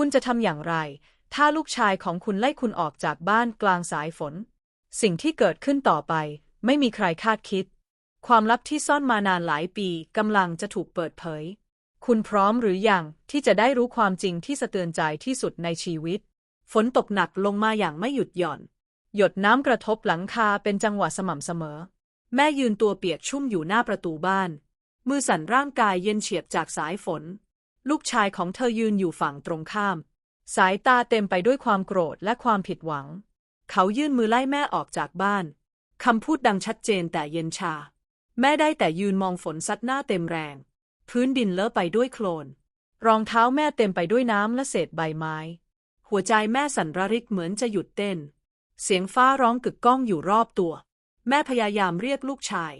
คุณจะทำอย่างไร ถ้าลูกชายของคุณไล่คุณออกจากบ้านกลางสายฝน สิ่งที่เกิดขึ้นต่อไป ไม่มีใครคาดคิด ความลับที่ซ่อนมานานหลายปีกำลังจะถูกเปิดเผย คุณพร้อมหรือยังที่จะได้รู้ความจริงที่สะเตือนใจที่สุดในชีวิต ฝนตกหนักลงมาอย่างไม่หยุดหย่อน หยดน้ำกระทบหลังคาเป็นจังหวะสม่ำเสมอ แม่ยืนตัวเปียกชุ่มอยู่หน้าประตูบ้าน มือสั่นร่างกายเย็นเฉียบจากสายฝน ลูกชายของเธอยืนอยู่ฝั่งตรงข้าม สายตาเต็มไปด้วยความโกรธและความผิดหวัง เขายื่นมือไล่แม่ออกจากบ้าน คำพูดดังชัดเจนแต่เย็นชา แม่ได้แต่ยืนมองฝนซัดหน้าเต็มแรง พื้นดินเลอะไปด้วยโคลน รองเท้าแม่เต็มไปด้วยน้ำและเศษใบไม้ หัวใจแม่สั่นระริกเหมือนจะหยุดเต้น เสียงฟ้าร้องกึกก้องอยู่รอบตัว แม่พยายามเรียกลูกชาย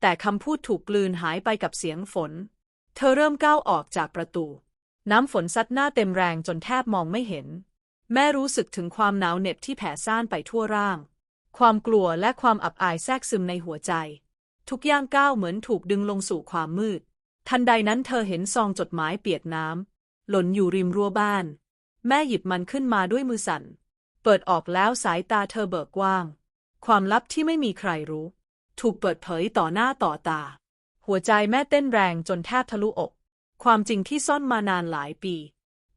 แต่คำพูดถูกกลืนหายไปกับเสียงฝน เธอเริ่มก้าวออกจากประตู น้ำฝนซัดหน้าเต็มแรงจนแทบมองไม่เห็น แม่รู้สึกถึงความหนาวเหน็บที่แผ่ซ่านไปทั่วร่าง ความกลัวและความอับอายแทรกซึมในหัวใจ ทุกย่างก้าวเหมือนถูกดึงลงสู่ความมืด ทันใดนั้นเธอเห็นซองจดหมายเปียกน้ำหล่นอยู่ริมรั้วบ้าน แม่หยิบมันขึ้นมาด้วยมือสั่น เปิดออกแล้วสายตาเธอเบิกกว้าง ความลับที่ไม่มีใครรู้ ถูกเปิดเผยต่อหน้าต่อตา หัวใจแม่เต้นแรงจนแทบทะลุอก ความจริงที่ซ่อนมานานหลายปี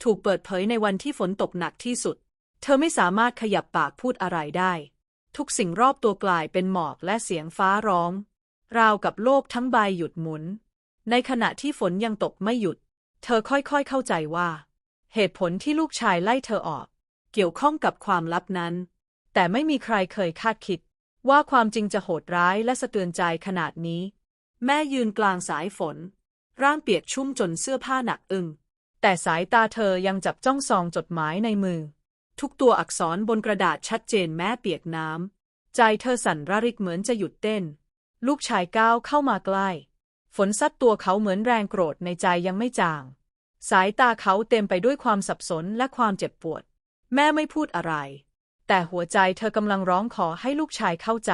ถูกเปิดเผยในวันที่ฝนตกหนักที่สุด เธอไม่สามารถขยับปากพูดอะไรได้ ทุกสิ่งรอบตัวกลายเป็นหมอกและเสียงฟ้าร้อง ราวกับโลกทั้งใบหยุดหมุน ในขณะที่ฝนยังตกไม่หยุด เธอค่อยๆเข้าใจว่า เหตุผลที่ลูกชายไล่เธอออก เกี่ยวข้องกับความลับนั้น แต่ไม่มีใครเคยคาดคิดว่าความจริงจะโหดร้ายและสะเตือนใจขนาดนี้ แม่ยืนกลางสายฝน ร่างเปียกชุ่มจนเสื้อผ้าหนักอึง แต่สายตาเธอยังจับจ้องซองจดหมายในมือ ทุกตัวอักษรบนกระดาษชัดเจนแม้เปียกน้ำ ใจเธอสั่นระริกเหมือนจะหยุดเต้น ลูกชายก้าวเข้ามาใกล้ ฝนซัดตัวเขาเหมือนแรงโกรธในใจยังไม่จาง สายตาเขาเต็มไปด้วยความสับสนและความเจ็บปวด แม่ไม่พูดอะไร แต่หัวใจเธอกำลังร้องขอให้ลูกชายเข้าใจ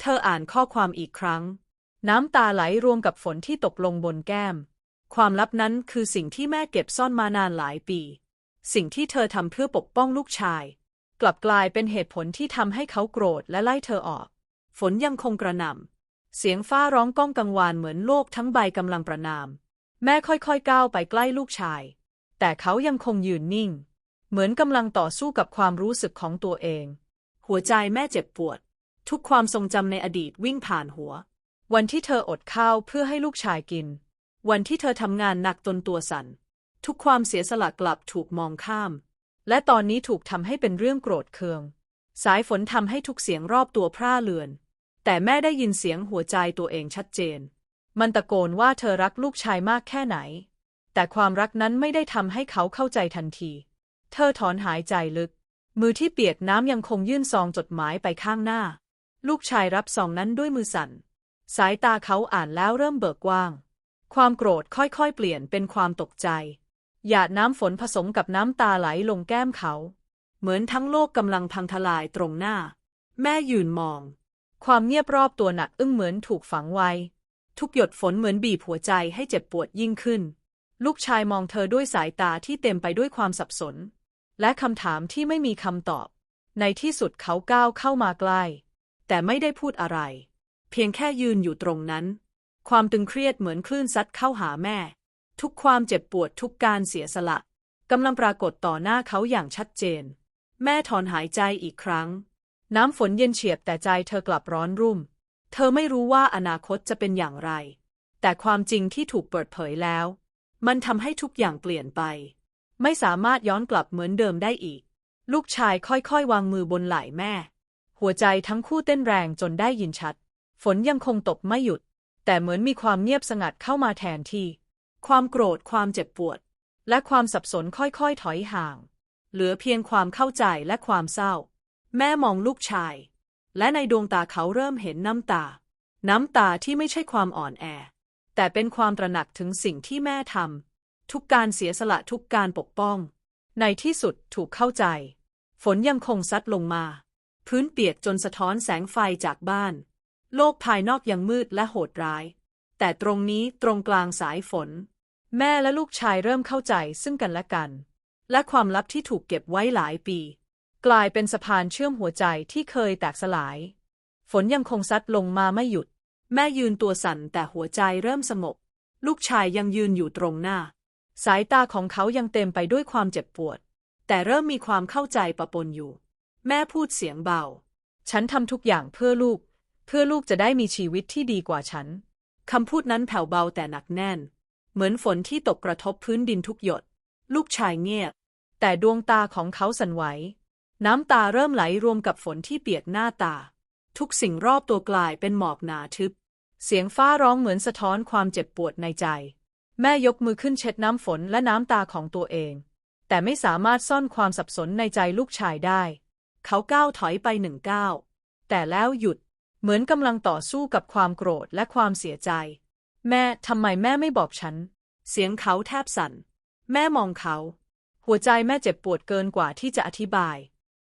เธออ่านข้อความอีกครั้ง น้ำตาไหลรวมกับฝนที่ตกลงบนแก้ม ความลับนั้นคือสิ่งที่แม่เก็บซ่อนมานานหลายปี สิ่งที่เธอทำเพื่อปกป้องลูกชาย กลับกลายเป็นเหตุผลที่ทำให้เขาโกรธและไล่เธอออก ฝนยังคงกระหน่ำ เสียงฟ้าร้องก้องกังวานเหมือนโลกทั้งใบกำลังประนาม แม่ค่อยๆก้าวไปใกล้ลูกชาย แต่เขายังคงยืนนิ่ง เหมือนกำลังต่อสู้กับความรู้สึกของตัวเอง หัวใจแม่เจ็บปวด ทุกความทรงจำในอดีตวิ่งผ่านหัว วันที่เธออดข้าวเพื่อให้ลูกชายกิน วันที่เธอทำงานหนักจนตัวสั่น ทุกความเสียสละกลับถูกมองข้าม และตอนนี้ถูกทำให้เป็นเรื่องโกรธเคือง สายฝนทำให้ทุกเสียงรอบตัวพร่าเลือน แต่แม่ได้ยินเสียงหัวใจตัวเองชัดเจน มันตะโกนว่าเธอรักลูกชายมากแค่ไหน แต่ความรักนั้นไม่ได้ทำให้เขาเข้าใจทันที เธอถอนหายใจลึก มือที่เปียกน้ำยังคงยื่นซองจดหมายไปข้างหน้า ลูกชายรับซองนั้นด้วยมือสั่น สายตาเขาอ่านแล้วเริ่มเบิกกว้าง ความโกรธค่อยๆ เปลี่ยนเป็นความตกใจ หยาดน้ำฝนผสมกับน้ำตาไหลลงแก้มเขา เหมือนทั้งโลกกำลังพังทลายตรงหน้า แม่ยืนมอง ความเงียบรอบตัวหนักอึ้งเหมือนถูกฝังไว้ ทุกหยดฝนเหมือนบีบหัวใจให้เจ็บปวดยิ่งขึ้น ลูกชายมองเธอด้วยสายตาที่เต็มไปด้วยความสับสน และคำถามที่ไม่มีคำตอบ ในที่สุดเขาก้าวเข้ามาใกล้ แต่ไม่ได้พูดอะไร เพียงแค่ยืนอยู่ตรงนั้น ความตึงเครียดเหมือนคลื่นซัดเข้าหาแม่ ทุกความเจ็บปวดทุกการเสียสละกำลังปรากฏต่อหน้าเขาอย่างชัดเจน แม่ถอนหายใจอีกครั้ง น้ำฝนเย็นเฉียบแต่ใจเธอกลับร้อนรุ่ม เธอไม่รู้ว่าอนาคตจะเป็นอย่างไร แต่ความจริงที่ถูกเปิดเผยแล้ว มันทำให้ทุกอย่างเปลี่ยนไป ไม่สามารถย้อนกลับเหมือนเดิมได้อีก ลูกชายค่อยๆ วางมือบนไหล่แม่ หัวใจทั้งคู่เต้นแรงจนได้ยินชัด ฝนยังคงตกไม่หยุด แต่เหมือนมีความเงียบสงัดเข้ามาแทนที่ ความโกรธความเจ็บปวด และความสับสนค่อยๆ ถอยห่าง เหลือเพียงความเข้าใจและความเศร้า แม่มองลูกชาย และในดวงตาเขาเริ่มเห็นน้ำตา น้ำตาที่ไม่ใช่ความอ่อนแอ แต่เป็นความตระหนักถึงสิ่งที่แม่ทำทุกการเสียสละทุกการปกป้อง ในที่สุดถูกเข้าใจ ฝนยังคงซัดลงมา พื้นเปียกจนสะท้อนแสงไฟจากบ้าน โลกภายนอกยังมืดและโหดร้าย แต่ตรงนี้ตรงกลางสายฝน แม่และลูกชายเริ่มเข้าใจซึ่งกันและกัน และความลับที่ถูกเก็บไว้หลายปี กลายเป็นสะพานเชื่อมหัวใจที่เคยแตกสลาย ฝนยังคงซัดลงมาไม่หยุด แม่ยืนตัวสั่นแต่หัวใจเริ่มสงบลูกชายยังยืนอยู่ตรงหน้า สายตาของเขายังเต็มไปด้วยความเจ็บปวด แต่เริ่มมีความเข้าใจปะปนอยู่ แม่พูดเสียงเบา ฉันทำทุกอย่างเพื่อลูก เพื่อลูกจะได้มีชีวิตที่ดีกว่าฉัน คำพูดนั้นแผ่วเบาแต่หนักแน่น เหมือนฝนที่ตกกระทบพื้นดินทุกหยด ลูกชายเงียบ แต่ดวงตาของเขาสั่นไหว น้ำตาเริ่มไหลรวมกับฝนที่เปียกหน้าตา ทุกสิ่งรอบตัวกลายเป็นหมอกหนาทึบ เสียงฟ้าร้องเหมือนสะท้อนความเจ็บปวดในใจ แม่ยกมือขึ้นเช็ดน้ำฝนและน้ำตาของตัวเอง แต่ไม่สามารถซ่อนความสับสนในใจลูกชายได้ เขาก้าวถอยไปหนึ่งก้าวแต่แล้วหยุด เหมือนกำลังต่อสู้กับความโกรธและความเสียใจ แม่ทำไมแม่ไม่บอกฉัน เสียงเขาแทบสั่น แม่มองเขา หัวใจแม่เจ็บปวดเกินกว่าที่จะอธิบาย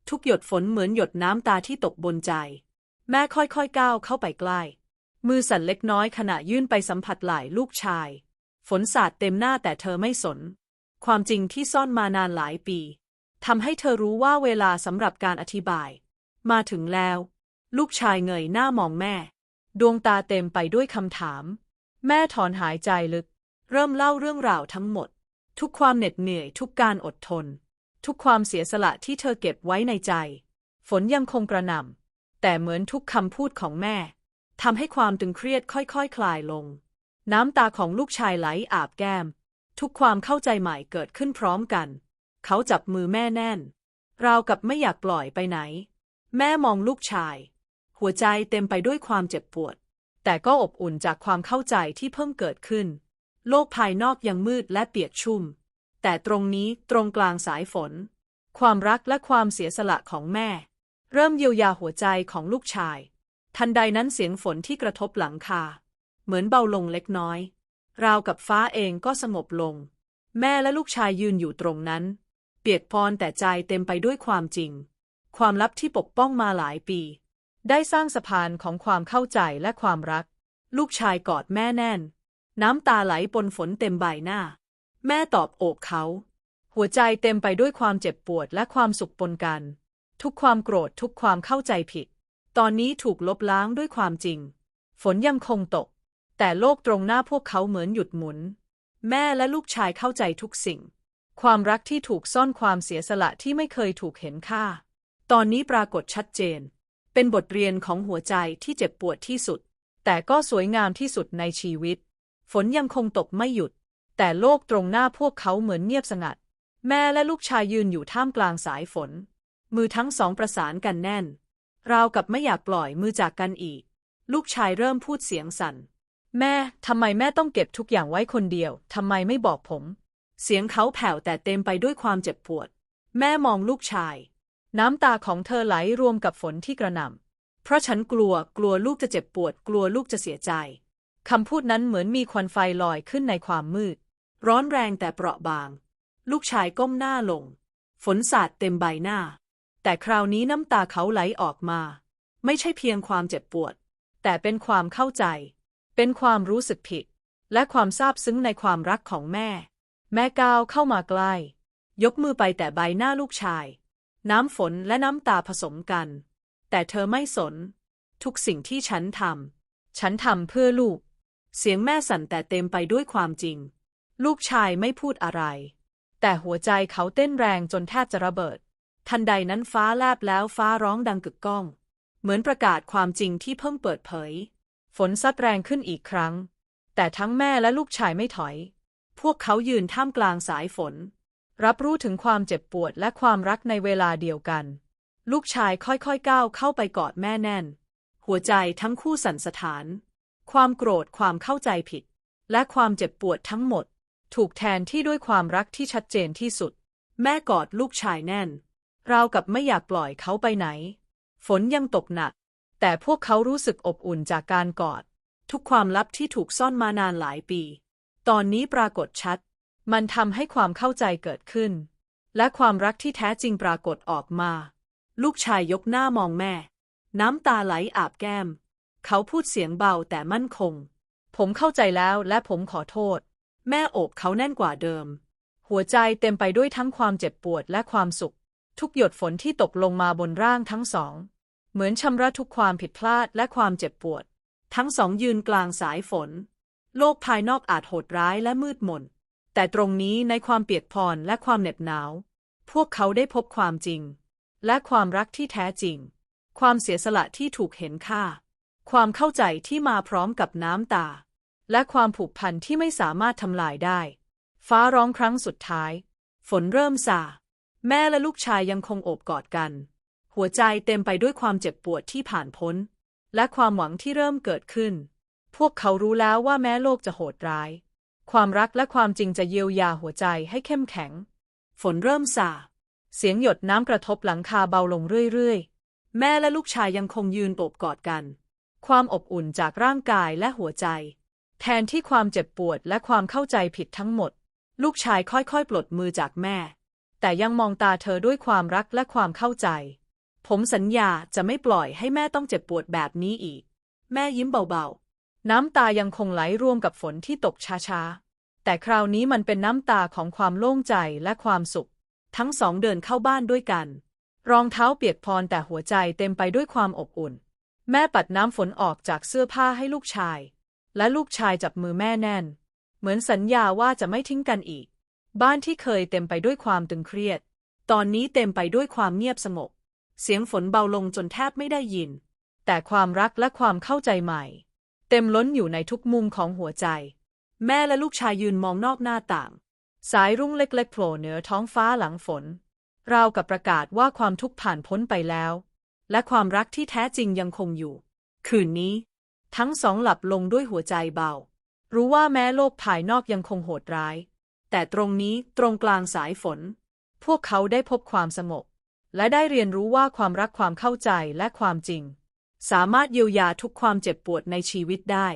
ทุกหยดฝนเหมือนหยดน้ำตาที่ตกบนใจ แม่ค่อยๆก้าวเข้าไปใกล้ มือสั่นเล็กน้อยขณะยื่นไปสัมผัสไหล่ลูกชาย ฝนสาดเต็มหน้าแต่เธอไม่สน ความจริงที่ซ่อนมานานหลายปีทำให้เธอรู้ว่าเวลาสำหรับการอธิบาย มาถึงแล้ว ลูกชายเงยหน้ามองแม่ ดวงตาเต็มไปด้วยคำถาม แม่ถอนหายใจลึก เริ่มเล่าเรื่องราวทั้งหมด ทุกความเหน็ดเหนื่อยทุกการอดทน ทุกความเสียสละที่เธอเก็บไว้ในใจ ฝนยังคงกระหน่ำแต่เหมือนทุกคำพูดของแม่ทำให้ความตึงเครียดค่อยๆคคลายลง น้ำตาของลูกชายไหลอาบแก้ม ทุกความเข้าใจใหม่เกิดขึ้นพร้อมกัน เขาจับมือแม่แน่น ราวกับไม่อยากปล่อยไปไหน แม่มองลูกชาย หัวใจเต็มไปด้วยความเจ็บปวด แต่ก็อบอุ่นจากความเข้าใจที่เพิ่งเกิดขึ้น โลกภายนอกยังมืดและเปียกชุ่ม แต่ตรงนี้ตรงกลางสายฝน ความรักและความเสียสละของแม่ เริ่มเยียวยาหัวใจของลูกชาย ทันใดนั้นเสียงฝนที่กระทบหลังคา เหมือนเบาลงเล็กน้อย ราวกับฟ้าเองก็สงบลง แม่และลูกชายยืนอยู่ตรงนั้น เปียกพรแต่ใจเต็มไปด้วยความจริง ความลับที่ปกป้องมาหลายปี ได้สร้างสะพานของความเข้าใจและความรัก ลูกชายกอดแม่แน่น น้ำตาไหลปนฝนเต็มใบหน้า แม่ตอบโอบเขา หัวใจเต็มไปด้วยความเจ็บปวดและความสุขปนกัน ทุกความโกรธทุกความเข้าใจผิด ตอนนี้ถูกลบล้างด้วยความจริง ฝนยังคงตก แต่โลกตรงหน้าพวกเขาเหมือนหยุดหมุน แม่และลูกชายเข้าใจทุกสิ่ง ความรักที่ถูกซ่อนความเสียสละที่ไม่เคยถูกเห็นค่า ตอนนี้ปรากฏชัดเจน เป็นบทเรียนของหัวใจที่เจ็บปวดที่สุด แต่ก็สวยงามที่สุดในชีวิต ฝนยังคงตกไม่หยุด แต่โลกตรงหน้าพวกเขาเหมือนเงียบสงัด แม่และลูกชายยืนอยู่ท่ามกลางสายฝน มือทั้งสองประสานกันแน่น ราวกับไม่อยากปล่อยมือจากกันอีก ลูกชายเริ่มพูดเสียงสั่น แม่ ทำไมแม่ต้องเก็บทุกอย่างไว้คนเดียว ทำไมไม่บอกผม เสียงเขาแผ่วแต่เต็มไปด้วยความเจ็บปวด แม่มองลูกชาย น้ำตาของเธอไหลรวมกับฝนที่กระหน่ำ เพราะฉันกลัว กลัวลูกจะเจ็บปวด กลัวลูกจะเสียใจ คำพูดนั้นเหมือนมีควันไฟลอยขึ้นในความมืด ร้อนแรงแต่เปราะบาง ลูกชายก้มหน้าลง ฝนสาดเต็มใบหน้า แต่คราวนี้น้ำตาเขาไหลออกมา ไม่ใช่เพียงความเจ็บปวด แต่เป็นความเข้าใจ เป็นความรู้สึกผิด และความซาบซึ้งในความรักของแม่ แม่ก้าวเข้ามาใกล้ ยกมือไปแต่ใบหน้าลูกชาย น้ำฝนและน้ำตาผสมกัน แต่เธอไม่สน ทุกสิ่งที่ฉันทำ ฉันทำเพื่อลูก เสียงแม่สั่นแต่เต็มไปด้วยความจริง ลูกชายไม่พูดอะไร แต่หัวใจเขาเต้นแรงจนแทบจะระเบิด ทันใดนั้นฟ้าแลบแล้วฟ้าร้องดังกึกก้อง เหมือนประกาศความจริงที่เพิ่งเปิดเผย ฝนซัดแรงขึ้นอีกครั้ง แต่ทั้งแม่และลูกชายไม่ถอย พวกเขายืนท่ามกลางสายฝน รับรู้ถึงความเจ็บปวดและความรักในเวลาเดียวกัน ลูกชายค่อยๆก้าวเข้าไปกอดแม่แน่น หัวใจทั้งคู่สั่นสะท้าน ความโกรธความเข้าใจผิด และความเจ็บปวดทั้งหมด ถูกแทนที่ด้วยความรักที่ชัดเจนที่สุด แม่กอดลูกชายแน่น ราวกับไม่อยากปล่อยเขาไปไหน ฝนยังตกหนัก แต่พวกเขารู้สึกอบอุ่นจากการกอด ทุกความลับที่ถูกซ่อนมานานหลายปี ตอนนี้ปรากฏชัด มันทำให้ความเข้าใจเกิดขึ้น และความรักที่แท้จริงปรากฏออกมา ลูกชายยกหน้ามองแม่ น้ำตาไหลอาบแก้ม เขาพูดเสียงเบาแต่มั่นคง ผมเข้าใจแล้วและผมขอโทษ แม่โอบเขาแน่นกว่าเดิม หัวใจเต็มไปด้วยทั้งความเจ็บปวดและความสุข ทุกหยดฝนที่ตกลงมาบนร่างทั้งสอง เหมือนชำระทุกความผิดพลาดและความเจ็บปวด ทั้งสองยืนกลางสายฝน โลกภายนอกอาจโหดร้ายและมืดมน แต่ตรงนี้ในความเปียกพรและความเหน็บหนาว พวกเขาได้พบความจริง และความรักที่แท้จริง ความเสียสละที่ถูกเห็นค่า ความเข้าใจที่มาพร้อมกับน้ำตา และความผูกพันที่ไม่สามารถทำลายได้ ฟ้าร้องครั้งสุดท้าย ฝนเริ่มซาแม่และลูกชายยังคงโอบกอดกัน หัวใจเต็มไปด้วยความเจ็บปวดที่ผ่านพ้น และความหวังที่เริ่มเกิดขึ้น พวกเขารู้แล้วว่าแม้โลกจะโหดร้าย ความรักและความจริงจะเยียวยาหัวใจให้เข้มแข็ง ฝนเริ่มซาเสียงหยดน้ำกระทบหลังคาเบาลงเรื่อยๆ แม่และลูกชายยังคงยืนโอบกอดกัน ความอบอุ่นจากร่างกายและหัวใจ แทนที่ความเจ็บปวดและความเข้าใจผิดทั้งหมด ลูกชายค่อยๆ ปลดมือจากแม่ แต่ยังมองตาเธอด้วยความรักและความเข้าใจ ผมสัญญาจะไม่ปล่อยให้แม่ต้องเจ็บปวดแบบนี้อีก แม่ยิ้มเบาๆ น้ำตายังคงไหลร่วมกับฝนที่ตกช้าๆ แต่คราวนี้มันเป็นน้ำตาของความโล่งใจและความสุข ทั้งสองเดินเข้าบ้านด้วยกัน รองเท้าเปียกพรแต่หัวใจเต็มไปด้วยความอบอุ่น แม่ปัดน้ำฝนออกจากเสื้อผ้าให้ลูกชาย และลูกชายจับมือแม่แน่น เหมือนสัญญาว่าจะไม่ทิ้งกันอีก บ้านที่เคยเต็มไปด้วยความตึงเครียด ตอนนี้เต็มไปด้วยความเงียบสงบ เสียงฝนเบาลงจนแทบไม่ได้ยิน แต่ความรักและความเข้าใจใหม่ เต็มล้นอยู่ในทุกมุมของหัวใจ แม่และลูกชายยืนมองนอกหน้าต่าง สายรุ่งเล็กๆโผล่เหนือท้องฟ้าหลังฝน ราวกับประกาศว่าความทุกข์ผ่านพ้นไปแล้ว และความรักที่แท้จริงยังคงอยู่ คืนนี้ ทั้งสองหลับลงด้วยหัวใจเบา รู้ว่าแม้โลกภายนอกยังคงโหดร้าย แต่ตรงนี้ตรงกลางสายฝน พวกเขาได้พบความสงบและได้เรียนรู้ว่าความรักความเข้าใจและความจริง สามารถเยียวยาทุกความเจ็บปวดในชีวิตได้